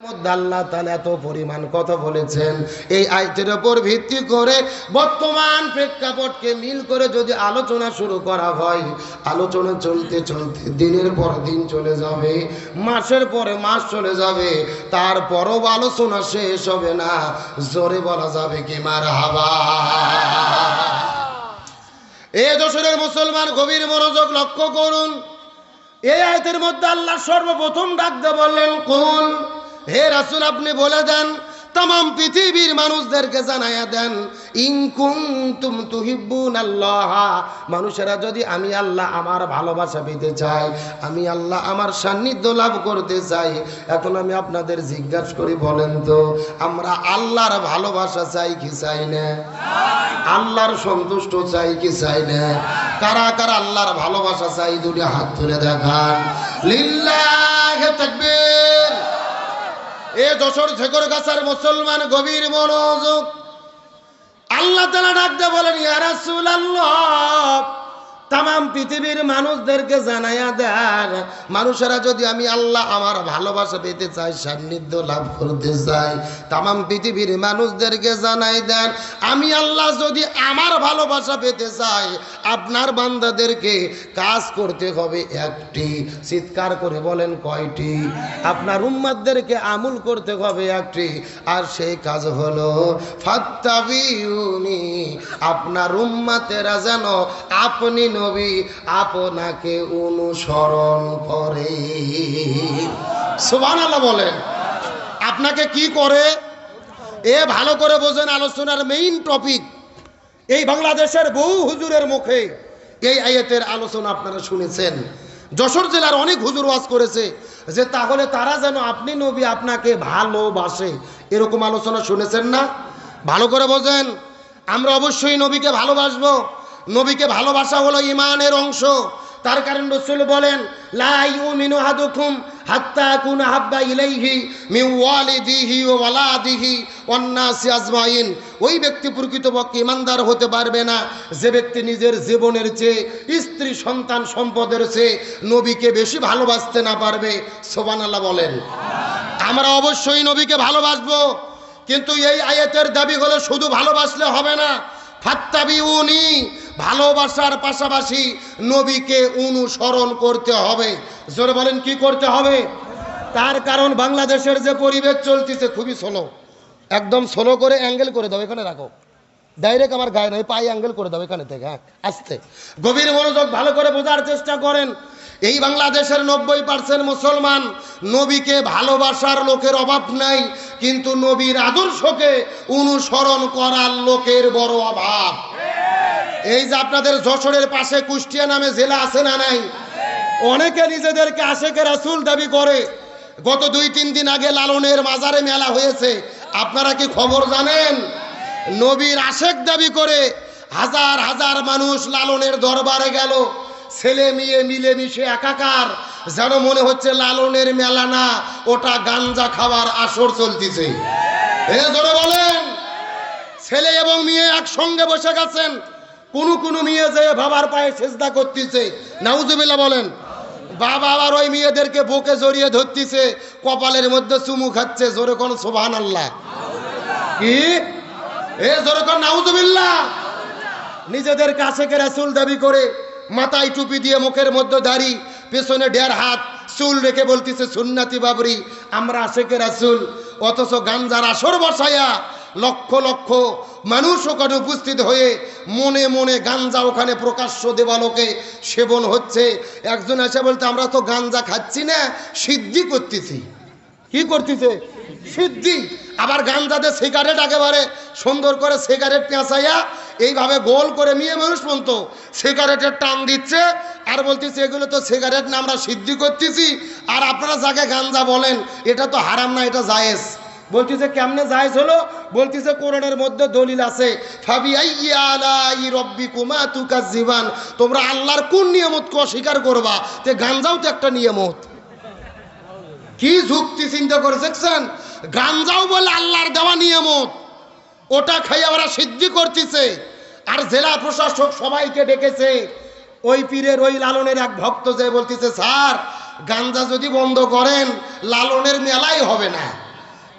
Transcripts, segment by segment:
মধ্যে আল্লাহ এত পরিমাণ কথা বলেছেন। এই আয়তের উপর ভিত্তি করে বর্তমান প্রেক্ষাপটকে মিল করে যদি আলোচনা শুরু করা হয়, আলোচনা চলতে চলতে দিনের পর দিন চলে যাবে, মাসের পরে মাস চলে যাবে, তারপরও আলোচনা শেষ হবে না। জোরে বলা যাবে কি মার হাবা এ দশরের মুসলমান গভীর মনোযোগ লক্ষ্য করুন। এই আয়তের মধ্যে আল্লাহ সর্বপ্রথম ডাকতে বললেন কোন হে রাসুল, আপনি বলে দেন তাম পৃথিবীর মানুষদেরকে জানাইয়া দেন ইনকুম তুম তুহিব্বুন আল্লাহ মানুষেরা যদি আমি আল্লাহ আমার ভালোবাসা পেতে চাই আমি আল্লাহ আমার সান্নিধ্য লাভ করতে চাই, এখন আমি আপনাদের জিজ্ঞাসা করি, বলেন তো, আমরা আল্লাহর ভালোবাসা চাই কি চাই না? আল্লাহর সন্তুষ্ট চাই কি চাই না? কারা কারা আল্লাহর ভালোবাসা চাই দুটি হাত তুলে দেখান। লিল্লাহে তাকবীর। এ যশোর ঝেকর গাছার মুসলমান গভীর মনোযোগ। আল্লাহ তালা ডাকতে বলেন ইয়া রাসূলুল্লাহ তাম পৃথিবীর মানুষদেরকে জানাইয়া দেন, মানুষেরা যদি আমি আল্লাহ আমার ভালোবাসা পেতে চাই, সান্নিধ্য লাভ করতে চাই, তাম পৃথিবীর মানুষদেরকে জানাই দেন, আমি আল্লাহ যদি আমার ভালোবাসা পেতে চাই, আপনার বান্দাদেরকে কাজ করতে হবে একটি। চিৎকার করে বলেন কয়টি? আপনার উম্মাদদেরকে আমুল করতে হবে একটি। আর সেই কাজ হলো, ফাত্তাবিউনি, আপনার উম্মাতেরা যেন আপনি নবী আপনাকে অনুসরণ করে। সুবহানাল্লাহ বলেন। আপনাকে কি করে? এ ভালো করে বোঝেন আলোচনার মেইন টপিক এই বাংলাদেশের বহু হুজুরের মুখে এই আয়াতের আলোচনা আপনারা শুনেছেন। যশোর জেলার অনেক হুজুর ওয়াজ করেছে যে, তাহলে তারা যেন আপনি নবী আপনাকে ভালোবাসে। এরকম আলোচনা শুনেছেন না? ভালো করে বোঝেন। আমরা অবশ্যই নবীকে ভালোবাসবো। নবীকে ভালোবাসা হলো ইমানের অংশ। তার কারণ রসুল বলেন, লা ইউমিনু আহাদুকুম হাত্তা কুনা হাব্বা ইলাইহি মিন ওয়ালিদিহি ওয়া ওয়ালাদিহি ওয়ান নাসি আজমাইন। ওই ব্যক্তি প্রকৃতপক্ষে ইমানদার হতে পারবে না। যে ব্যক্তি নিজের জীবনের চেয়ে স্ত্রী সন্তান সম্পদের চেয়ে নবীকে বেশি ভালোবাসতে না পারবে সোবানাল্লাহ বলেন। আমরা অবশ্যই নবীকে ভালোবাসবো, কিন্তু এই আয়াতের দাবি হলো শুধু ভালোবাসলে হবে না। ফাত্তাবিউনি ভালোবাসার পাশাপাশি নবীকে অনুসরণ করতে হবে। জোরে বলেন, কি করতে হবে? তার কারণ বাংলাদেশের যে পরিবেশ চলতেছে খুবই স্লো একদম স্লো করে অ্যাঙ্গেল করে দাও, এখানে রাখো। ডাইরেক্ট আমার গায়ে নয়, পায়ে অ্যাঙ্গেল করে দাও এখানে থেকে হ্যাঁ আস্তে। গভীর মনোযোগ ভালো করে বোঝার চেষ্টা করেন। এই বাংলাদেশের নব্বই পার্সেন্ট মুসলমান নবীকে ভালোবাসার লোকের অভাব নাই, কিন্তু নবীর আদর্শকে অনুসরণ করার লোকের বড় অভাব। এই যে আপনাদের যশোরের পাশে কুষ্টিয়া নামে জেলা আছে না নাই? অনেকে নিজেদেরকে আশেকে রাসুল দাবি করে, গত দুই, তিন দিন আগে লালনের মাজারে মেলা হয়েছে। আপনারা কি খবর জানেন? নবীর আশেক দাবি করে হাজার হাজার মানুষ লালনের দরবারে গেল। ছেলে মেয়ে মিলেমিশে একাকার, যেন মনে হচ্ছে লালনের মেলা না, ওটা গাঞ্জা খাওয়ার আসর চলতেছে। বলেন। ছেলে এবং মেয়ে একসঙ্গে বসে গেছেন। কোন কোন মেয়ে যে বাবার পায়ে সেজদা করতেছে। নাউজুবিল্লাহ বলেন, বাবা আবার ওই মেয়েদেরকে বুকে জড়িয়ে ধরতেছে, কপালের মধ্যে চুমু খাচ্ছে, জোরে কোন সোভান আল্লাহ কি? এ জোরে কোন নাউজুবিল্লাহ? নিজেদের কাছে রাসুল দাবি করে, মাথায় টুপি দিয়ে মুখের মধ্যে দাড়ি, পেছনে দেড় হাত, চুল রেখে বলতেছে, সুন্নাতি বাবরি, আমরা আশেকে রাসুল? অথচ গাঞ্জার আসর বসায়া লক্ষ লক্ষ মানুষ ওখানে উপস্থিত হয়ে মনে মনে গাঞ্জা ওখানে প্রকাশ্য দেবালোকে সেবন হচ্ছে। একজন এসে বলতে, আমরা তো গাঞ্জা খাচ্ছি না, সিদ্ধি করতেছি। কি করতেছে? সিদ্ধি। আবার গাঞ্জাতে সিগারেট একেবারে সুন্দর করে সিগারেট পেঁচাইয়া এইভাবে গোল করে মেয়ে মানুষ বলতো সিগারেটের টান দিচ্ছে। আর বলতেছে, এগুলো তো সিগারেট না, আমরা সিদ্ধি করতেছি। আর আপনারা যাকে গাঞ্জা বলেন, এটা তো হারাম না, এটা জায়েজ। বলতেছে, কেমনে জায়েজ হলো? বলতেছে, কোরআনের মধ্যে দলিল আছে জীবান তোমরা আল্লাহর কোন নিয়ামতকে অস্বীকার করবা? তে গাঞ্জাও তো একটা নিয়ামত। কি যুক্তি চিন্তা করে দেখছেন? গাঞ্জাও বলে আল্লাহর দেওয়া নিয়ামত। ওটা খাইয়ে ওরা সিদ্ধি করতেছে। আর জেলা প্রশাসক সবাইকে ডেকেছে। ওই পীরের ওই লালনের এক ভক্ত যে বলতেছে, স্যার, গাঞ্জা যদি বন্ধ করেন, লালনের মেলাই হবে না।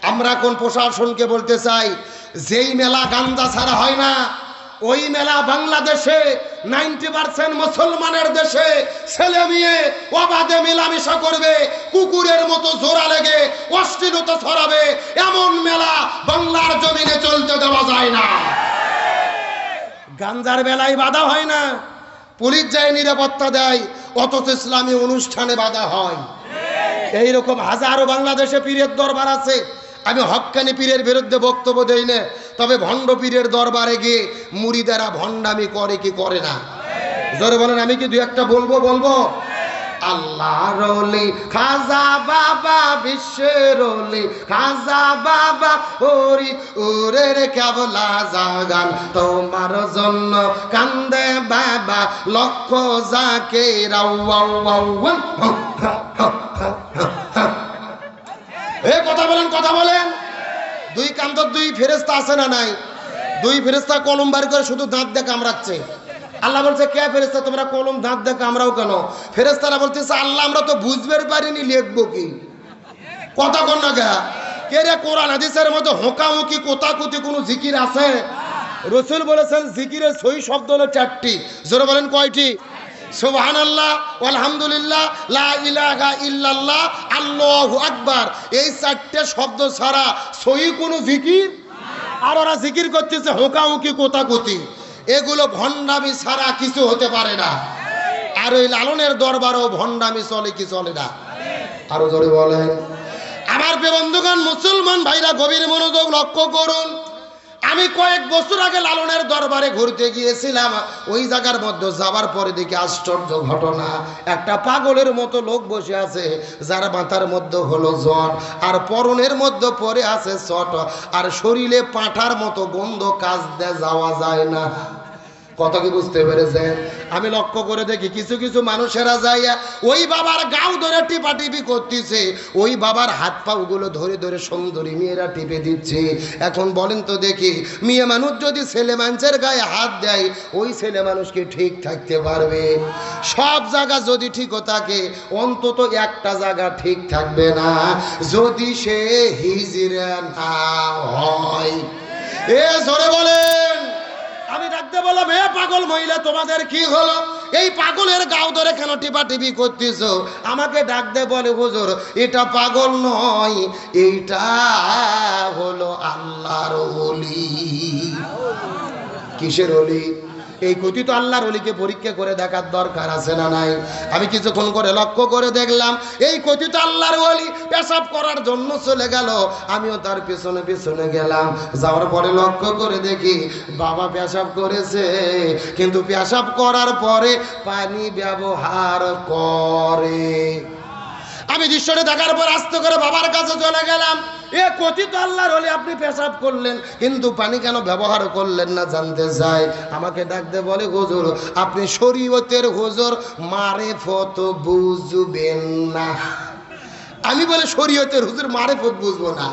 আমরা কোন প্রশাসনকে বলতে চাই? যেই মেলা গান্দা ছাড়া হয় না, ওই মেলা বাংলাদেশে নাইনটি পার্সেন্ট মুসলমানের দেশে ছেলে মেয়ে অবাধে মেলামেশা করবে, কুকুরের মতো জোড়া লেগে অশ্লীলতা ছড়াবে, এমন মেলা বাংলার জমিনে চলতে দেওয়া যায় না। গাঞ্জার বেলায় বাধা হয় না, পুলিশ যায় নিরাপত্তা দেয়, অথচ ইসলামী অনুষ্ঠানে বাধা হয়। এইরকম হাজারো বাংলাদেশে পীরের দরবার আছে আমি হক্কানি পীরের বিরুদ্ধে বক্তব্য দেই না তবে ভণ্ড পীরের দরবারে গিয়ে মুড়িদারা ভণ্ডামি করে কি করে না জোরে বলেন আমি কি দু একটা বলব বলব আল্লাহ রলি খাজা বাবা বিশ্বের খাজা বাবা ওরি ওরে রে কেবলা জাগান তোমার জন্য কান্দে বাবা লক্ষ যাকে রাউ কথা বলেন কথা বলেন। দুই কান্তর দুই ফেরেস্তা আছে না নাই? দুই ফেরেস্তা কলম বার করে শুধু দাঁত দিয়ে কামড়াচ্ছে। আল্লাহ বলছে, কে ফেরেস্তা তোমরা কলম দাঁত দিয়ে কামড়াও কেন? ফেরেস্তারা বলতেছে, আল্লাহ, আমরা তো বুঝবে পারিনি, লিখব কি? কথা কন না গা। কে রে কোরআন হাদিসের মধ্যে হোঁকাহুঁকি, কোতাকুতি কোনো জিকির আছে? রসুল বলেছেন, জিকিরের সই শব্দ হলো চারটি। জোরে বলেন, কয়টি? সুবহান আল্লাহ আলহামদুলিল্লাহ লা ইলাহা ইল্লাল্লাহ, আল্লাহু এই চারটে শব্দ ছাড়া কোনো জিকির আর ওরা জিকির এগুলো ভণ্ডামি ছাড়া কিছু হতে পারে না। আর ওই লালনের দরবারও ভণ্ডামি চলে কি চলে না? আরও বলেন। আমার বন্ধুগণ, মুসলমান ভাইরা, গভীর মনোযোগ লক্ষ্য করুন। আমি কয়েক বছর আগে লালনের দরবারে ঘুরতে গিয়েছিলাম। ওই জায়গার মধ্যে যাবার পরে দেখি আশ্চর্য ঘটনা। একটা পাগলের মতো লোক বসে আছে, যার মাথার মধ্যে হলো জট আর পরনের মধ্যে পরে আছে চট আর শরীরে পাঠার মতো গন্ধ কাজ দে যাওয়া যায় না। কত কি বুঝতে পেরেছেন? আমি লক্ষ্য করে দেখি কিছু কিছু মানুষেরা যাইয়া ওই বাবার গাও ধরে টিপা টিপি করতেছে। ওই বাবার হাত পাগুলো ধরে ধরে সুন্দরী মেয়েরা টিপে দিচ্ছে। এখন বলেন তো দেখি, মেয়ে মানুষ যদি ছেলে মানুষের গায়ে হাত দেয়, ওই ছেলে মানুষকে ঠিক থাকতে পারবে? সব জায়গা যদি ঠিকও থাকে, অন্তত একটা জায়গা ঠিক থাকবে না। যদি সে হিজরা না হয়। এ জোরে বলেন। ডাকতে বলো হে পাগল মহিলা, তোমাদের কি হলো? এই পাগলের গাও ধরে কেন টিপা টিপি করতেছ? আমাকে ডাকতে বলে, হুজুর, এটা পাগল নয়, এইটা হলো আল্লাহর অলি কিসের অলি এই কথিত আল্লাহর অলিকে পরীক্ষা করে দেখার দরকার আছে না নাই? আমি কিছুক্ষণ করে লক্ষ্য করে দেখলাম, এই কথিত আল্লাহর অলি পেশাব করার জন্য চলে গেল। আমিও তার পেছনে পেছনে গেলাম। যাওয়ার পরে লক্ষ্য করে দেখি, বাবা পেশাব করেছে। কিন্তু পেশাব করার পরে পানি ব্যবহার করে। আমি দৃশ্যটা দেখার পর আস্তে করে বাবার কাছে চলে গেলাম। এ কথিত আল্লাহর হলে আপনি পেশাব করলেন, কিন্তু পানি কেন ব্যবহার করলেন না জানতে চাই। আমাকে ডাকতে বলে, হুজুর, আপনি শরীয়তের হুজুর, মারে ফত বুঝবেন না। আমি বলে, শরীয়তের হুজুর, মারে ফত বুঝব না।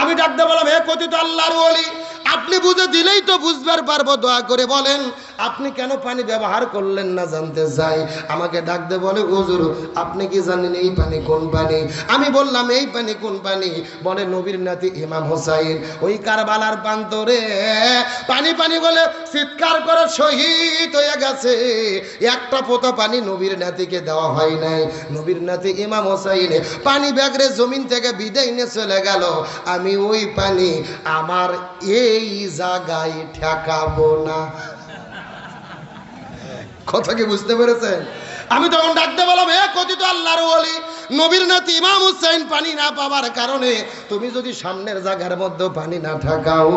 আমি ডাকতে বললাম হে কথিত আল্লাহর বলি আপনি বুঝে দিলেই তো বুঝবার পারব, দয়া করে বলেন, আপনি কেন পানি ব্যবহার করলেন না জানতে চাই? আমাকে ডাকতে বলে, হুজুর, আপনি কি জানেন এই পানি কোন পানি? আমি বললাম, এই পানি কোন পানি? বলে নবীর নাতি ইমাম হোসাইন, ওই কারবালার প্রান্তরে। পানি পানি বলে চিৎকার করে শহীদ হয়ে গেছে। একটা পোতা পানি নবীর নাতিকে দেওয়া হয় নাই। নবীর নাতি ইমাম হোসাইন পানি ব্যাগরে জমিন থেকে বিদায় নিয়ে চলে গেল। আমি ওই পানি আমার এই জায়গায় ঠেকাবো না। কথা কি বুঝতে পেরেছেন? আমি তখন ডাকতে কথিত আল্লাহর ওলি, নবীর নাতি ইমাম হুসাইন পানি না কারণে তুমি যদি সামনের জায়গার মধ্যে পানি না ঠাকাও,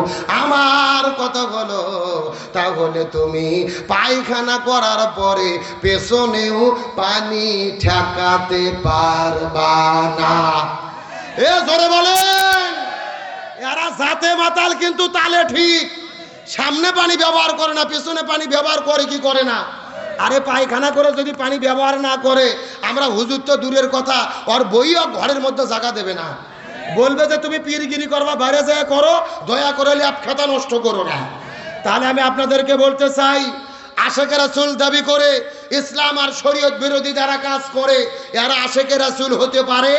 আমার কথা হলো তাহলে তুমি পায়খানা করার পরে পেছনেও পানি ঠেকাতে পারবা না। এ জোরে বলেন। এরা জাতে মাতাল কিন্তু তালে ঠিক। সামনে পানি ব্যবহার করে না, পিছনে পানি ব্যবহার করে কি করে না? আরে পায়খানা করে যদি পানি ব্যবহার না করে, আমরা হুজুর তো দূরের কথা, ওর বইও ঘরের মধ্যে জায়গা দেবে না। বলবে যে তুমি পীরগিরি করবা, বাইরে যায় করো, দয়া করে ল্যাপ খাতা নষ্ট করো না। তাহলে আমি আপনাদেরকে বলতে চাই আশেকের রাসুল দাবি করে, ইসলাম আর শরীয়ত বিরোধী যারা কাজ করে, এরা আশেকের রাসুল হতে পারে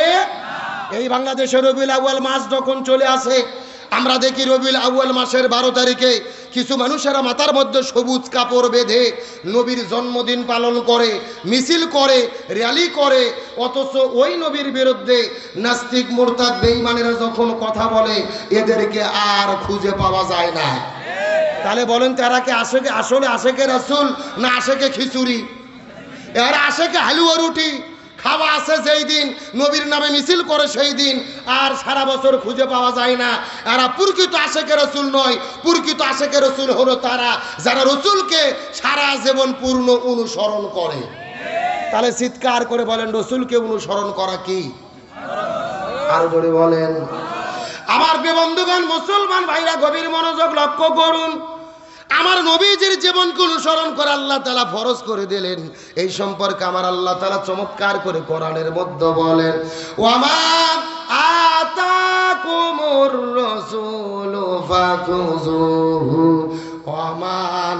এই বাংলাদেশের রবিউল আউয়াল মাস যখন চলে আসে, আমরা দেখি রবিউল আউয়াল মাসের বারো তারিখে কিছু মানুষেরা মাথার মধ্যে সবুজ কাপড় বেঁধে নবীর জন্মদিন পালন করে, মিছিল করে, র্যালি করে, অথচ ওই নবীর বিরুদ্ধে নাস্তিক, মোরতাদ, বেঈমানেরা যখন কথা বলে, এদেরকে আর খুঁজে পাওয়া যায় না। তাহলে বলেন তারা কি আসে আসলে আশেকে রাসুল না আশেকে খিচুড়ি? এরা আশেকে হালুয়া রুটি। খাওয়া আছে যেই দিন, নবীর নামে মিছিল করে সেই দিন, আর সারা বছর খুঁজে পাওয়া যায় না। এরা প্রকৃত আশেকে রসুল নয়, প্রকৃত আশেকে রসুল হলো তারা, যারা রসুলকে সারা জীবন পূর্ণ অনুসরণ করে। তাহলে চিৎকার করে বলেন, রসুলকে অনুসরণ করা কি? আর জোরে বলেন। আমার বন্ধুগণ, মুসলমান ভাইরা, গভীর মনোযোগ লক্ষ্য করুন। আমার নবীজির জীবনকে অনুসরণ করে আল্লাহ তালা ফরজ করে দিলেন। এই সম্পর্কে আমার আল্লাহ তালা চমৎকার করে কোরআনের মধ্যে বলেন ও আমার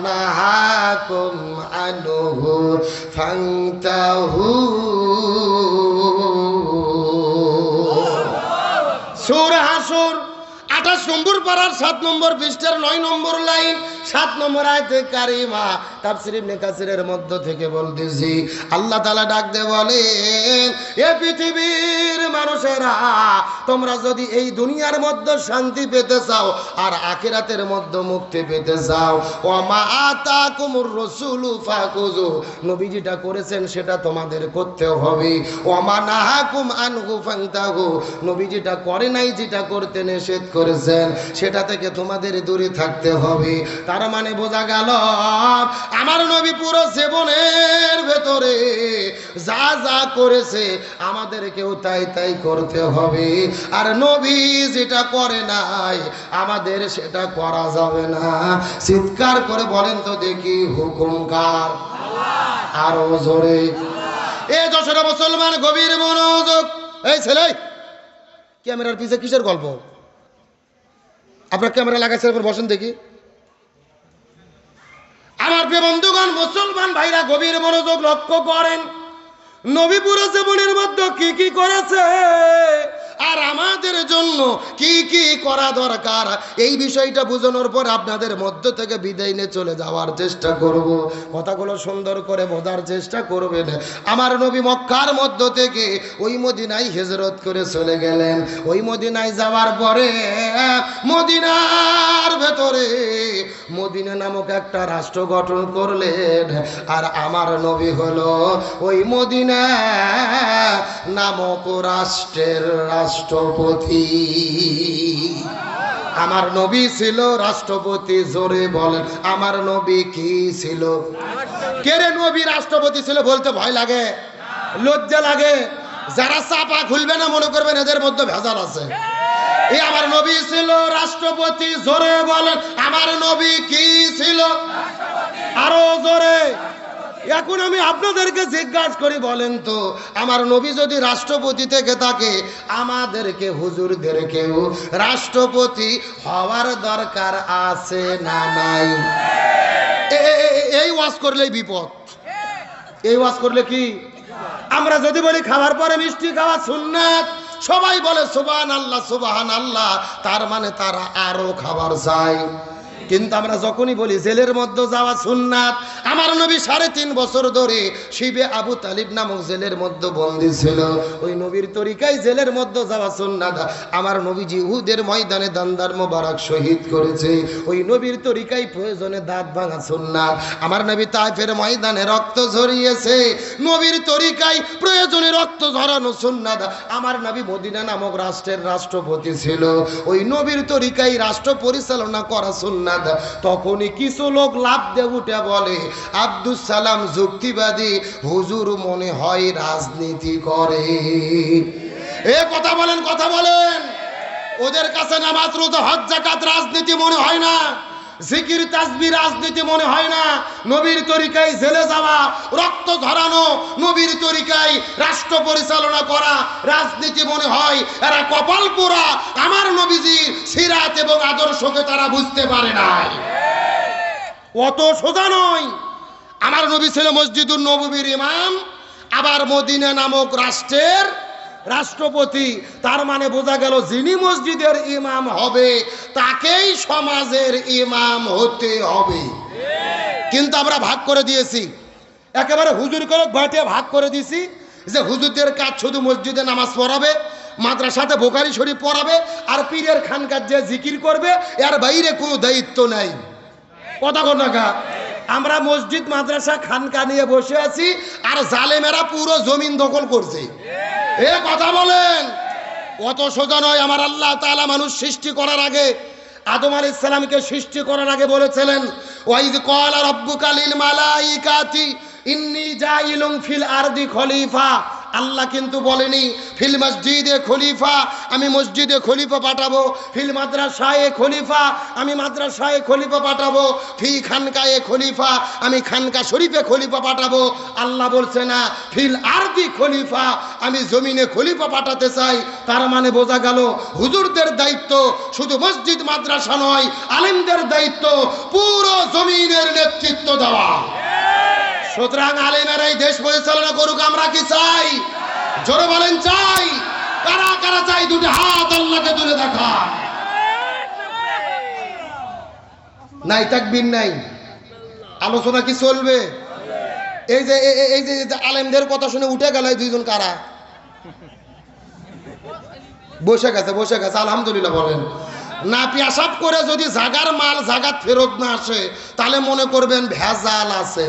নাহাকুম আনহু ফান্তাহু। সুর হাসুর, আঠাশ নম্বর পাড়ার সাত নম্বর পৃষ্ঠার নয় নম্বর লাইন সাত নম্বর আয়তে কারিমা তাফসির ইবনে কাসিরের মধ্য থেকে বলতেছি। আল্লাহ তাআলা ডাক দে বলে এ পৃথিবীর মানুষেরা, তোমরা যদি এই দুনিয়ার মধ্যে শান্তি পেতে চাও আর আখিরাতের মধ্যে মুক্তি পেতে চাও ও মা আতাকুমুর রাসূলু ফাকুযু নবী যেটা করেছেন সেটা তোমাদের করতে হবে। ও মা নাহাকুম আনহু ফান্তাহু। নবী যেটা করে নাই যেটা করতে নিষেধ করেছেন, সেটা থেকে তোমাদের দূরে থাকতে হবে। তার মানে বোঝা গেল, আমার নবী পুরো জীবনের ভেতরে যা যা করেছে আমাদেরকেও তাই তাই করতে হবে। আর নবী যেটা করে নাই, আমাদের সেটা করা যাবে না। চিৎকার করে বলেন তো দেখি হুকুম কার? আরও জোরে। এ যশোরা মুসলমান গভীর মনোযোগ। এই ছেলে, ক্যামেরার পিছে কিসের গল্প? আপনার ক্যামেরা লাগাইছে বসেন দেখি। আমার বন্ধুগণ মুসলমান ভাইরা গভীর মনোযোগ লক্ষ্য করেন। নবীপুর জীবনের মধ্যে কি কি করেছে? আর আমাদের জন্য কি কি করা দরকার? এই বিষয়টা বোঝানোর পর আপনাদের মধ্য থেকে বিদায় নিয়ে চলে যাওয়ার চেষ্টা করব। কথাগুলো সুন্দর করে বোঝার চেষ্টা করবেন। আমার নবী মক্কার মধ্য থেকে ওই মদিনায় হেজরত করে চলে গেলেন। ওই মদিনায় যাওয়ার পরে মদিনার ভেতরে মদিনা নামক একটা রাষ্ট্র গঠন করলেন। আর আমার নবী হলো ওই মদিনা নামক রাষ্ট্রের রাষ্ট্রপতি। আমার নবী ছিল রাষ্ট্রপতি, জোরে বলেন, আমার নবী কি ছিল? কেরে নবী রাষ্ট্রপতি ছিল বলতে ভয় লাগে? লজ্জা লাগে? যারা চাপা খুলবে না মনে করবেন এদের মধ্যে ভেজাল আছে। এই আমার নবী ছিল রাষ্ট্রপতি, জোরে বলেন, আমার নবী কি ছিল? আরও জোরে। এখন আমি আপনাদেরকে জিজ্ঞাসা করি, বলেন তো, আমার নবী যদি রাষ্ট্রপতি থেকে থাকে, আমাদেরকে হুজুরদেরকেও রাষ্ট্রপতি হওয়ার দরকার আছে না নাই? এই ওয়াজ করলেই বিপদ। এই ওয়াজ করলে কি? আমরা যদি বলি, খাওয়ার পরে মিষ্টি খাওয়া সুন্নাত, সবাই বলে সুবাহান আল্লাহ সুবাহান আল্লাহ তার মানে তারা আরও খাবার চায়। কিন্তু আমরা যখনই বলি জেলের মধ্যে যাওয়া সুন্নাত, আমার নবী সাড়ে তিন বছর ধরে শিবে আবু তালিব নামক জেলের মধ্যে বন্দী ছিল। ওই নবীর তরিকায় জেলের মধ্যে যাওয়া সুন্নাত, আমার নবীজি উহুদের ময়দানে দান্দার মোবারক শহীদ করেছে। ওই নবীর তরিকায় প্রয়োজনে দাঁত ভাঙা সুন্নাত, আমার নবী তাইফের ময়দানে রক্ত ঝরিয়েছে। নবীর তরিকায় প্রয়োজনে রক্ত ঝরানো সুন্নাত, আমার নবী মদিনা নামক রাষ্ট্রের রাষ্ট্রপতি ছিল। ওই নবীর তরিকায় রাষ্ট্র পরিচালনা করা সুন্নাত তখনই কিছু লোক লাভ দিয়ে উঠে বলে আব্দুল সালাম যুক্তিবাদী, হুজুর মনে হয় রাজনীতি করে। এ কথা বলেন কথা বলেন। ওদের কাছে নামাজ রোজা হজ জাকাত রাজনীতি মনে হয় না। জিকির তাসবি রাজনীতি মনে হয় না। নবীর তরিকায় জেলে যাওয়া, রক্ত ধরানো, নবীর তরিকায় রাষ্ট্র পরিচালনা করা, রাজনীতি মনে হয়, এরা কপাল পোড়া। আমার নবীজির সিরাত এবং আদর্শকে তারা বুঝতে পারে নাই। অত সোজা নয়। আমার নবী ছিল মসজিদুর নবীর ইমাম, আবার মদিনা নামক রাষ্ট্রের রাষ্ট্রপতি, তার মানে বোঝা গেল যিনি মসজিদের ইমাম হবে, তাকেই সমাজের ইমাম হতে হবে। কিন্তু আমরা ভাগ করে দিয়েছি। একেবারে হুজুর করে ঘটে ভাগ করে দিয়েছি যে হুজুরদের কাজ শুধু মসজিদে নামাজ পড়াবে, মাদ্রাসাতে বোকারি শরীফ পড়াবে, আর পীরের খানকার যে জিকির করবে, এর বাইরে কোনো দায়িত্ব নাই। কথা কথা আমরা মসজিদ, মাদ্রাসা, খানকা নিয়ে বসে আছি আর জালেমেরা পুরো জমিন দখল করছে। এ কথা বলেন। অত সোজা নয়, আমার আল্লাহ তালা মানুষ সৃষ্টি করার আগে, আদম আল ইসলামকে সৃষ্টি করার আগে বলেছিলেন, ওয়াইজ কল আর অব্বু লিল মালাইকাতি, ইন্নী জাইলুম ফিল আরদি খলিফা। আল্লাহ কিন্তু বলেনি, ফিল মসজিদে খলিফা, আমি মসজিদে খলিফা পাঠাবো। ফিল মাদ্রাসায়ে খলিফা, আমি মাদ্রাসায়ে খলিফা পাঠাবো। ফি খানকায়ে খলিফা, আমি খানকা শরীফে খলিফা পাঠাবো। আল্লাহ বলছে না, ফিল আরদি খলিফা, আমি জমিনে খলিফা পাঠাতে চাই। তার মানে বোঝা গেল, হুজুরদের দায়িত্ব শুধু মসজিদ, মাদ্রাসা নয়, আলেমদের দায়িত্ব পুরো জমিনের নেতৃত্ব দেওয়া। সুতরাং আলিমের এই দেশ পরিচালনা করুক, আমরা কি চাই? জোরে বলেন, চাই। কারা কারা চাই? দুটি হাত আল্লাহকে তুলে দেখা নাই, তাকবির নাই। আলোচনা কি চলবে? এই যে এই যে আলেমদের কথা শুনে উঠে গেল দুইজন কারা? বসে গেছে বসে গেছে, আলহামদুলিল্লাহ বলেন। না পেশাব করে যদি জাগার মাল জাগাত ফেরত না আসে, তাহলে মনে করবেন ভেজাল আছে।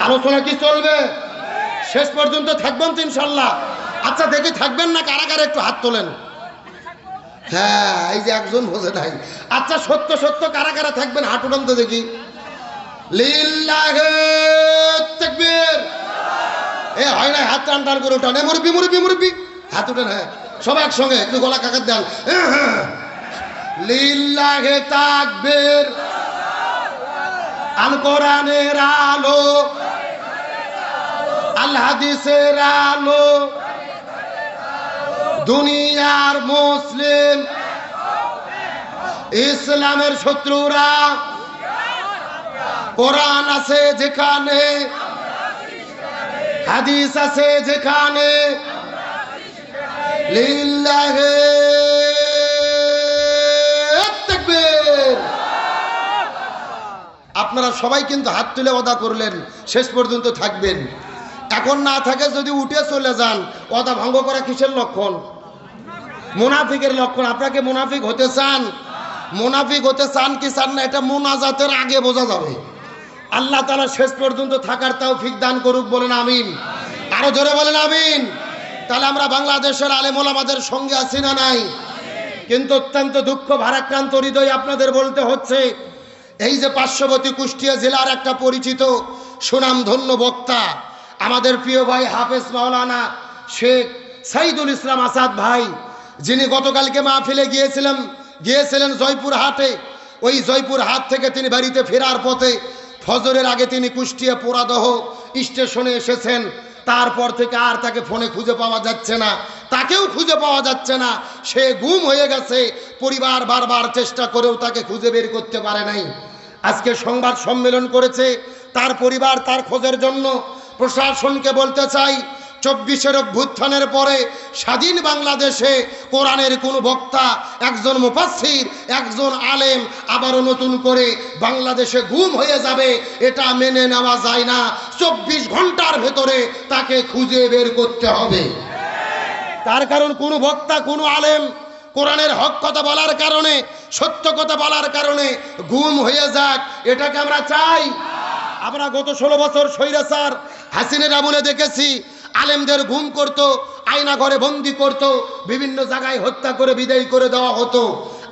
আলোচনা কি চলবে? শেষ পর্যন্ত থাকবেন তো ইনশাল্লাহ আচ্ছা দেখি থাকবেন না কারা কারা একটু হাত তোলেন। হ্যাঁ এই যে একজন বোঝে নাই। আচ্ছা সত্য সত্য কারা কারা থাকবেন উঠান তো দেখি। এ, হয় না, হাত টান টান করে উঠান। মুরব্বি মুরব্বি মুরব্বি। হাত উঠান হ্যাঁ। সব একসঙ্গে, একটু গলা কাকার দেন। লিল্লাহে তাকবীর। আল কোরআনের আলো, আল হাদিসের আলো, দুনিয়ার মুসলিম, ইসলামের শত্রুরা, কোরআন আছে যেখানে, হাদিস আছে যেখানে, লিল্লাহে আপনারা সবাই কিন্তু হাত তুলে অদা করলেন, শেষ পর্যন্ত থাকবেন। এখন না থাকে যদি উঠে চলে যান অদা ভঙ্গ করা কিসের লক্ষণ? মুনাফিকের লক্ষণ। আপনাকে মুনাফিক হতে চান? মুনাফিক হতে চান কি চান না, এটা মোনাজাতের আগে বোঝা যাবে। আল্লাহ তালা শেষ পর্যন্ত থাকার তাও ফিক দান করুক, বলেন আমিন। আরও জোরে বলেন আমিন। তাহলে আমরা বাংলাদেশের আলেমোল আমাদের সঙ্গে আছি না নাই? কিন্তু অত্যন্ত দুঃখ, ভারাক্রান্ত হৃদয় আপনাদের বলতে হচ্ছে এই যে পার্শ্ববর্তী কুষ্টিয়া জেলার একটা পরিচিত সুনামধন্য বক্তা, আমাদের প্রিয় ভাই হাফেজ মাওলানা শেখ সাইদুল ইসলাম আসাদ ভাই, যিনি গতকালকে মাহফিলে গিয়েছিলেন গিয়েছিলেন জয়পুর হাটে ওই জয়পুর হাট থেকে তিনি বাড়িতে ফেরার পথে ফজরের আগে তিনি কুষ্টিয়া পোড়াদহ স্টেশনে এসেছেন। তারপর থেকে আর তাকে ফোনে খুঁজে পাওয়া যাচ্ছে না, তাকেও খুঁজে পাওয়া যাচ্ছে না। সে গুম হয়ে গেছে, পরিবার বারবার চেষ্টা করেও তাকে খুঁজে বের করতে পারে নাই। আজকে সংবাদ সম্মেলন করেছে, তার পরিবার তার খোঁজের জন্য প্রশাসনকে বলতে চাই চব্বিশের অভ্যুত্থানের পরে স্বাধীন বাংলাদেশে কোরআনের কোনো বক্তা, একজন মুফাসির একজন আলেম আবারও নতুন করে বাংলাদেশে গুম হয়ে যাবে, এটা মেনে নেওয়া যায় না। চব্বিশ ঘণ্টার ভেতরে তাকে খুঁজে বের করতে হবে। তার কারণ কোনো বক্তা, কোনো আলেম কোরআনের হক কথা বলার কারণে, সত্য কথা বলার কারণে গুম হয়ে যাক, এটাকে আমরা চাই। আমরা গত ষোলো বছর স্বৈরাচার হাসিনের আমলে দেখেছি আলেমদের গুম করত, আয়না ঘরে বন্দি করত, বিভিন্ন জায়গায় হত্যা করে, বিদায় করে দেওয়া হতো।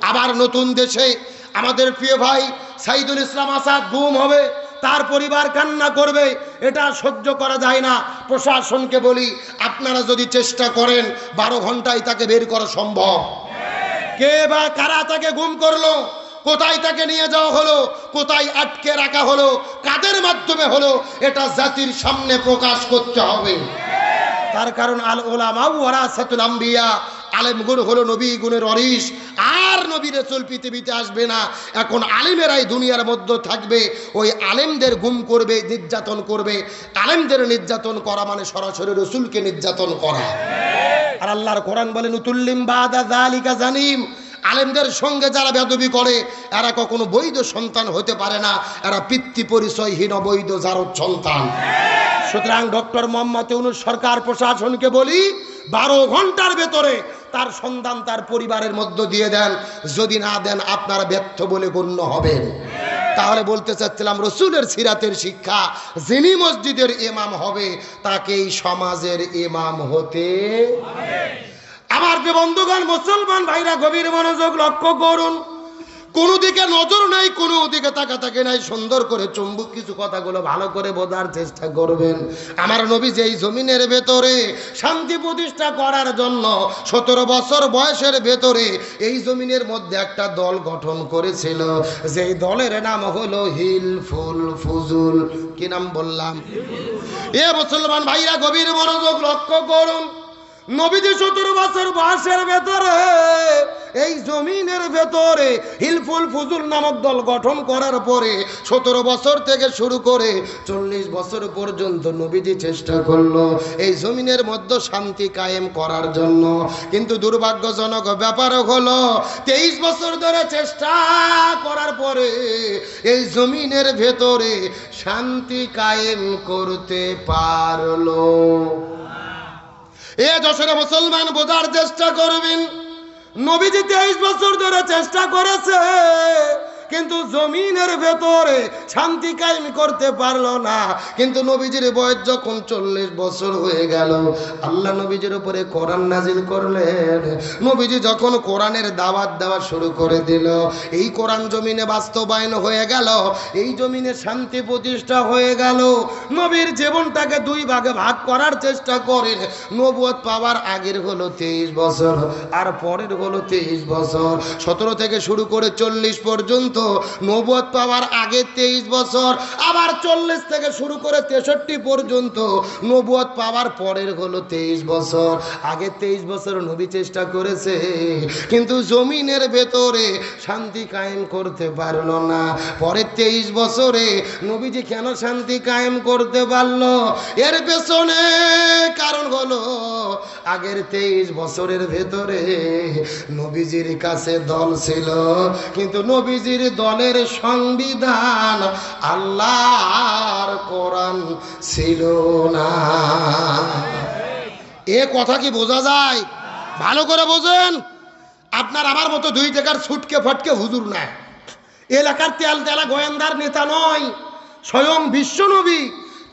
আবার নতুন দেশে আমাদের প্রিয় ভাই সাইদুল ইসলাম আসাদ গুম হবে, তার পরিবার কান্না করবে, এটা সহ্য করা যায় না। প্রশাসনকে বলি, আপনারা যদি চেষ্টা করেন, বারো ঘন্টায় তাকে বের করা সম্ভব। কে বা কারা তাকে গুম করল, কোথায় তাকে নিয়ে যাওয়া হলো, কোথায় আটকে রাখা হলো, কাদের মাধ্যমে হলো, এটা জাতির সামনে প্রকাশ করতে হবে। তার কারণ আল ওলামা ওয়ারাসাতুল আম্বিয়া। হলো নবী গুণের অরিস আর নবী রেসুল পৃথিবীতে আসবে না। এখন আলিমেরাই দুনিয়ার মধ্যে থাকবে। ওই আলেমদের গুম করবে, নির্যাতন করবে। আলেমদের নির্যাতন করা মানে সরাসরি রসুলকে নির্যাতন করা। আর আল্লাহর কোরআন বলেন উতুল্লিম বাদা জালিকা জানিম। আলেমদের সঙ্গে যারা বেদবি করে, এরা কখনো বৈধ সন্তান হতে পারে না। এরা পিতৃ পরিচয়হীন অবৈধ যার সন্তান। সুতরাং ডক্টর মোহাম্মদ ইউনুস সরকার প্রশাসনকে বলি, বারো ঘণ্টার ভেতরে তার সন্ধান তার পরিবারের মধ্য দিয়ে দেন। যদি না দেন, আপনারা ব্যর্থ বলে গণ্য হবেন। তাহলে বলতে চাচ্ছিলাম, রসুলের সিরাতের শিক্ষা যিনি মসজিদের ইমাম হবে, তাকেই সমাজের ইমাম হতে আমার যে বন্ধুগণ, মুসলমান ভাইরা, গভীর মনোযোগ লক্ষ্য করুন। কোনো দিকে নজর নাই, কোনো দিকে তাকাতাকি নাই। সুন্দর করে চুম্বক কিছু কথাগুলো ভালো করে বোঝার চেষ্টা করবেন। আমার নবী যেই জমিনের ভেতরে শান্তি প্রতিষ্ঠা করার জন্য সতেরো বছর বয়সের ভেতরে এই জমিনের মধ্যে একটা দল গঠন করেছিল। যেই দলের নাম হলো হিল ফুল ফুজুল। কি নাম বললাম? এ মুসলমান ভাইরা গভীর মনোযোগ লক্ষ্য করুন। নবীজি সতেরো বছর বয়সের ভেতরে, এই জমিনের ভেতরে হিলফুল ফুজুল নামক দল গঠন করার পরে সতেরো বছর থেকে শুরু করে চল্লিশ বছর পর্যন্ত নবীজি চেষ্টা করল এই জমিনের মধ্যে শান্তি কায়েম করার জন্য। কিন্তু দুর্ভাগ্যজনক ব্যাপার হলো, তেইশ বছর ধরে চেষ্টা করার পরে এই জমিনের ভেতরে শান্তি কায়েম করতে পারল। মুসলমান বোঝার চেষ্টা করবেন। নবীজি তেইশ বছর ধরে চেষ্টা করেছে। কিন্তু জমিনের ভেতরে শান্তি কায়েম করতে পারল না। কিন্তু নবীজির বয়স যখন চল্লিশ বছর হয়ে গেল, আল্লাহ নবীজির উপরে কোরআন নাজিল করলেন। নবীজি যখন কোরআনের দাওয়াত দেওয়া শুরু করে দিল, এই কোরআন জমিনে বাস্তবায়ন হয়ে গেল, এই জমিনে শান্তি প্রতিষ্ঠা হয়ে গেল। নবীর জীবনটাকে দুই ভাগে ভাগ করার চেষ্টা করেন। নবুয়ত পাওয়ার আগের হলো তেইশ বছর, আর পরের হলো তেইশ বছর। সতেরো থেকে শুরু করে চল্লিশ পর্যন্ত নবুয়ত পাওয়ার আগে তেইশ বছর, আবার চল্লিশ থেকে শুরু করে তেষট্টি পর্যন্ত নবুয়ত পাওয়ার পরের হলো তেইশ বছর। আগে তেইশ বছর নবী চেষ্টা করেছে, কিন্তু জমিনের ভেতরে শান্তি কায়েম করতে পারল না। পরের তেইশ বছরে নবীজি কেন শান্তি কায়েম করতে পারল? এর পেছনে কারণ হলো, আগের তেইশ বছরের ভেতরে নবীজির কাছে দল ছিল, কিন্তু নবীজির দলের সংবিধান, আল্লাহর কোরআন ছিল না। এ কথা কি বোঝা যায়? ভালো করে বোঝেন। আপনার আমার মতো দুই টাকার ছুটকে ফটকে হুজুর নাই। এলাকার তেল তেলা গোয়েন্দার নেতা নয়। স্বয়ং বিশ্বনবী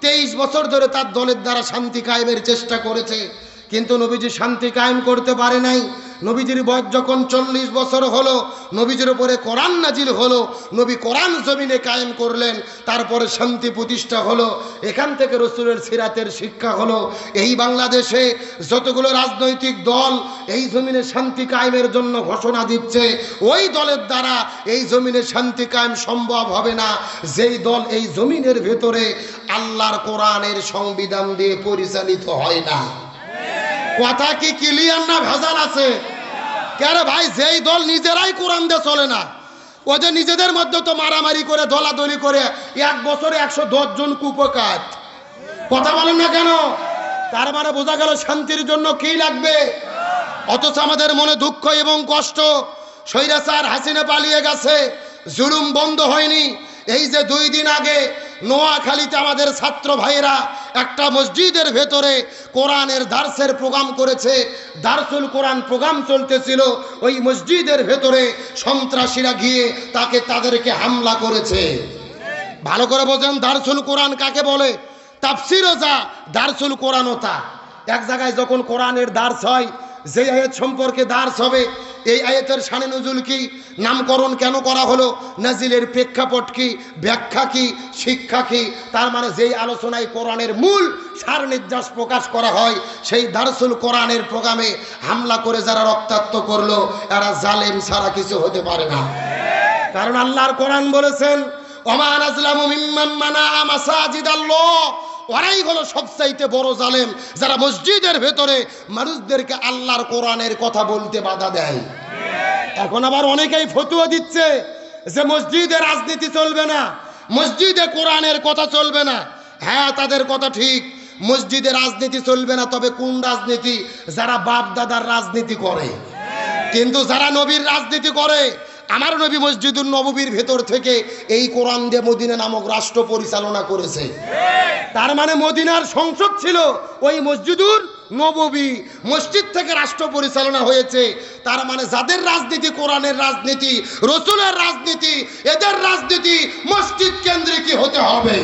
তেইশ বছর ধরে তার দলের দ্বারা শান্তি কায়েমের চেষ্টা করেছে, কিন্তু নবীজি শান্তি কায়েম করতে পারে নাই। নবীজির বয়স যখন চল্লিশ বছর হলো, নবীজির উপরে কোরআন নাজিল হলো, নবী কোরআন জমিনে কায়েম করলেন, তারপরে শান্তি প্রতিষ্ঠা হলো, এখান থেকে রসুলের সিরাতের শিক্ষা হলো। এই বাংলাদেশে যতগুলো রাজনৈতিক দল এই জমিনে শান্তি কায়েমের জন্য ঘোষণা দিচ্ছে, ওই দলের দ্বারা এই জমিনে শান্তি কায়েম সম্ভব হবে না। যেই দল এই জমিনের ভেতরে আল্লাহর কোরআনের সংবিধান দিয়ে পরিচালিত হয় না। কথা কি ক্লিয়ার না ভেজাল আছে? কেন ভাই, যেই দল নিজেরাই কোরআন দিয়ে চলে না। ও যে নিজেদের মধ্যে তো মারামারি করে, দলাদলি করে, এক বছরে একশো দশ জন কুপকাত কথা বলেন না কেন? তার মানে বোঝা গেল শান্তির জন্য কি লাগবে? অথচ আমাদের মনে দুঃখ এবং কষ্ট। স্বৈরাচার হাসিনা পালিয়ে গেছে, জুলুম বন্ধ হয়নি। এই যে দুই দিন আগে নোয়াখালীতে আমাদের ছাত্র ভাইয়েরা একটা মসজিদের ভেতরে কোরআনের দার্সের প্রোগ্রাম করেছে, দার্সুল কোরআন প্রোগ্রাম চলতেছিল, ওই মসজিদের ভেতরে সন্ত্রাসীরা গিয়ে তাকে তাদেরকে হামলা করেছে। ভালো করে বোঝেন, দার্সুল কোরআন কাকে বলে? তাফসিরও যা, দার্সুল কোরআনও তা। এক জায়গায় যখন কোরআনের দার্স হয় যে আয়াত সম্পর্কে দার্স হবে, এই আয়াতের সানে নজুল কি? নামকরণ কেন করা হলো? নাজিলের প্রেক্ষাপট কি? ব্যাখ্যা কি? শিক্ষা কি? তার মানে যেই আলোচনায় কোরআনের মূল সার নির্যাস প্রকাশ করা হয়, সেই দারসুল কোরআনের প্রোগ্রামে হামলা করে যারা রক্তাক্ত করল, এরা জালেম ছাড়া কিছু হতে পারে না। কারণ আল্লাহর কোরআন বলেছেন ওমান আজলামু মানা ওরাই হলো সবচাইতে বড় জালেম, যারা মসজিদের ভেতরে মানুষদেরকে আল্লাহর কোরআনের কথা বলতে বাধা দেয়। এখন আবার অনেকেই ফতুয়া দিচ্ছে যে মসজিদে রাজনীতি চলবে না, মসজিদে কোরআনের কথা চলবে না। হ্যাঁ তাদের কথা ঠিক, মসজিদে রাজনীতি চলবে না, তবে কোন রাজনীতি? যারা বাপ দাদার রাজনীতি করে। কিন্তু যারা নবীর রাজনীতি করে আমার নবী মসজিদুল নববীর ভেতর থেকে এই কোরআন দিয়ে মদিনা নামক রাষ্ট্র পরিচালনা করেছে। তার মানে মদিনার সংসদ ছিল ওই মসজিদুর নববী। মসজিদ থেকে রাষ্ট্র পরিচালনা হয়েছে। তার মানে যাদের রাজনীতি কোরআনের রাজনীতি, রসুলের রাজনীতি, এদের রাজনীতি মসজিদ কেন্দ্রিকই হতে হবে।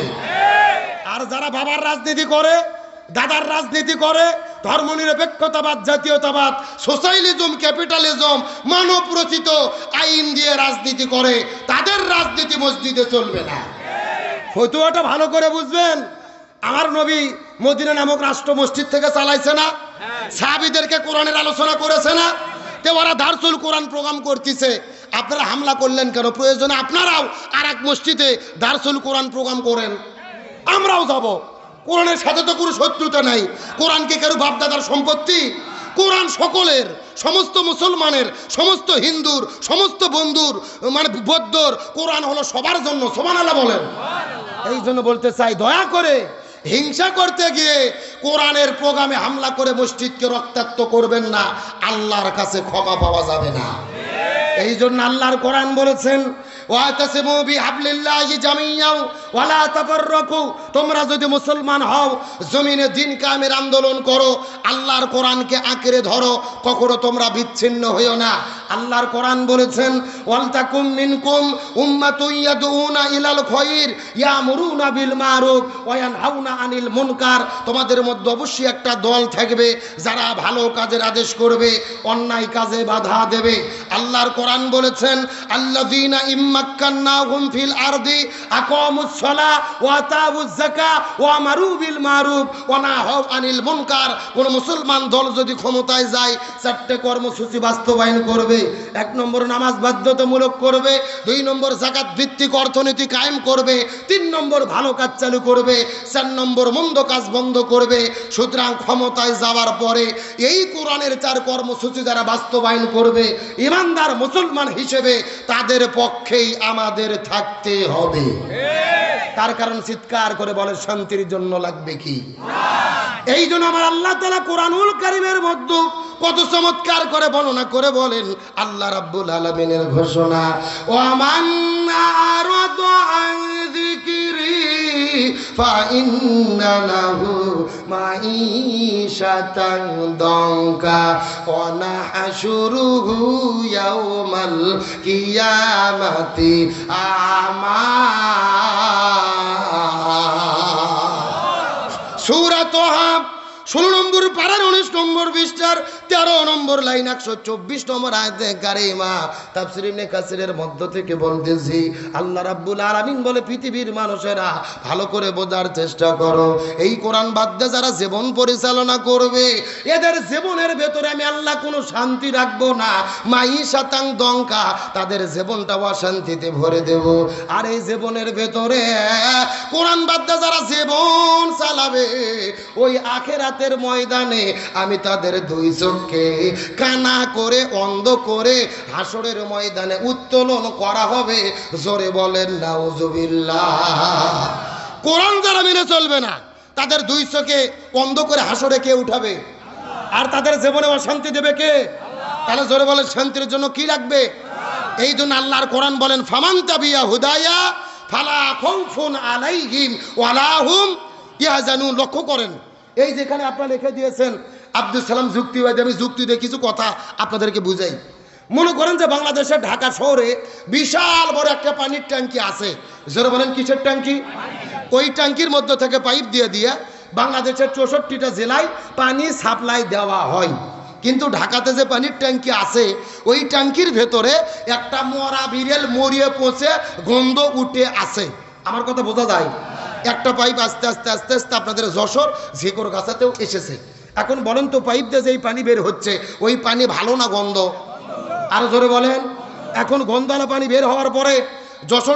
আর যারা বাবার রাজনীতি করে দাদার রাজনীতি করে ধর্মনিরপেক্ষতাবাদ জাতীয়তাবাদ সোশ্যালিজম ক্যাপিটালিজম, মানব রচিত আইন দিয়ে রাজনীতি করে, তাদের রাজনীতি মসজিদে চলবে না। ফতুয়াটা ভালো করে বুঝবেন, আমার নবী মদিনা নামক রাষ্ট্র মসজিদ থেকে চালাইছে না, সাহাবিদেরকে কোরআনের আলোচনা করেছে না, তে ওরা দারসুল কোরআন প্রোগ্রাম করতেছে। আপনারা হামলা করলেন কেন? প্রয়োজনে আপনারাও আর এক মসজিদে দারসুল কোরআন প্রোগ্রাম করেন। আমরাও যাব। কোরআনের সাথে তো কোনো শত্রুতা নাই। কোরআনকে কারও বাপদাদার সম্পত্তি? কোরআন সকলের, সমস্ত মুসলমানের, সমস্ত হিন্দুর, সমস্ত বন্ধুর মানে বৌদ্ধর, কোরআন হলো সবার জন্য সমান আল্লাহ বলেন। এই জন্য বলতে চাই, দয়া করে হিংসা করতে গিয়ে কোরআনের প্রোগ্রামে হামলা করে মসজিদকে রক্তাক্ত করবেন না, আল্লাহর কাছে ক্ষমা পাওয়া যাবে না। এই জন্য আল্লাহর কোরআন বলেছেন ওয়াতাসিমু বিহাবলিল্লাহি জামিয়াও ওয়ালা তাফাররাকু। তোমরা যদি মুসলমান হও, জমিনে দিন কামের আন্দোলন করো, আল্লাহর কোরআনকে আঁকড়ে ধরো, কখনো তোমরা বিচ্ছিন্ন হইও না। আল্লাহর কোরআন বলেছেন ওয়ালতাকুম মিনকুম উম্মাতুন ইয়াদউনা ইলাল খায়র ইয়ামুরুনা বিল মারুফ ওয়া ইয়ানহাউনা আনিল মুনকার। তোমাদের মধ্যে অবশ্যই একটা দল থাকবে যারা ভালো কাজের আদেশ করবে, অন্যায় কাজে বাধা দেবে। আল্লাহর কোরআন বলেছেন, আল্লাযীনা ইম্মাক্কান্নাহুম ফিল আরদি আকামুস সালাহ ওয়া আতাউজ যাকা ওয়া আমারু বিল মারুফ ওয়া নাহাউ আনিল মুনকার। কোন মুসলমান দল যদি ক্ষমতায় যায়, চারটে কর্মসূচি বাস্তবায়ন করবে। এক নম্বর নামাজ বাধ্যতামূলক করবে, দুই নম্বর জাকাত ভিত্তিক অর্থনীতি কায়েম করবে, তিন নম্বর ভালো কাজ চালু করবে, চার নম্বর মন্দ কাজ বন্ধ করবে। সুতরাং ক্ষমতায় যাওয়ার পরে এই কোরআনের চার কর্মসূচি যারা বাস্তবায়ন করবে, ইমানদার মুসলমান হিসেবে তাদের পক্ষেই আমাদের থাকতে হবে। তার কারণ চিৎকার করে বলে, শান্তির জন্য লাগবে কি? এই জন্য আমার আল্লাহ তালা কোরআনুল কারিমের মধ্যে কত চমৎকার করে বর্ণনা করে বলেন আল্লাহ রাব্বুল আলমিনের ঘোষণা ও আমান আরদ আন যিকরি, ফাইন্না লাহু মাঈশাতান দঙ্কা ওয়া নাহশুরুহু ইয়াউমাল কিয়ামাতি আমা। সূরা তোহা ষোলো নম্বর পাড়ার উনিশ নম্বর বিশটার তেরো নম্বর লাইন, একশো চব্বিশ নম্বর আয়তে কারিমা তাফসিরিনে কাসিরের মধ্য থেকে বলতেছি, আল্লাহ রাব্বুল আলামিন বলে, পৃথিবীর মানুষেরা ভালো করে বোঝার চেষ্টা করো। এই কোরআন বাদ্যে যারা জীবন পরিচালনা করবে, এদের জীবনের ভেতরে আমি আল্লাহ কোনো শান্তি রাখব না। মাই সাতাং দঙ্কা তাদের জীবনটা অশান্তিতে ভরে দেব। আর এই জীবনের ভেতরে কোরআন বাদ্যে যারা জীবন চালাবে, ওই আখেরাতের ময়দানে আমি তাদের দুই চোখকে কানা করে, অন্ধ করে হাসরের ময়দানে উত্তোলন করা হবে। জোরে বলেন নাউজুবিল্লাহ কোরআন যারা মেনে চলবে না, তাদের দুই চোখে অন্ধ করে হাসরে কে উঠাবে? আর তাদের জীবনে অশান্তি দেবে কে? তাহলে জোরে বলেন, শান্তির জন্য কি লাগবে? এই জন্য আল্লাহর কোরআন বলেন, ফামান তাবিয়া হুদায়া ফালা খৌফুন আলাইহিম ওয়ালাহুম ইয়াজানুন লক্ষ্য করেন, এই যেখানে আপনারা লিখে দিয়েছেন আব্দুল সালাম যুক্তিবাদী আমি যুক্তি দিয়ে কিছু কথা আপনাদেরকে বুঝাই। মনে করেন যে বাংলাদেশের ঢাকা শহরে বিশাল বড় একটা পানির ট্যাঙ্কি আছে। যারা বলেন, কিসের ট্যাঙ্কি? ওই ট্যাঙ্কির মধ্যে থেকে পাইপ দিয়ে দিয়ে বাংলাদেশের চৌষট্টিটা জেলায় পানি সাপ্লাই দেওয়া হয়। কিন্তু ঢাকাতে যে পানির ট্যাঙ্কি আছে, ওই ট্যাঙ্কির ভেতরে একটা মরা বিড়েল মরিয়ে পচে গন্ধ উঠে আছে। আমার কথা বোঝা যায়? একটা পাইপ আস্তে আস্তে আস্তে আস্তে আপনাদের যশোর ঝেকর গাছাতেও এসেছে। এখন বলেন তো পাইপ দিয়ে যেই পানি বের হচ্ছে, ওই পানি ভালো না গন্ধ? আরও জোরে বলেন। এখন গন্ধালা পানি বের হওয়ার পরে যশোর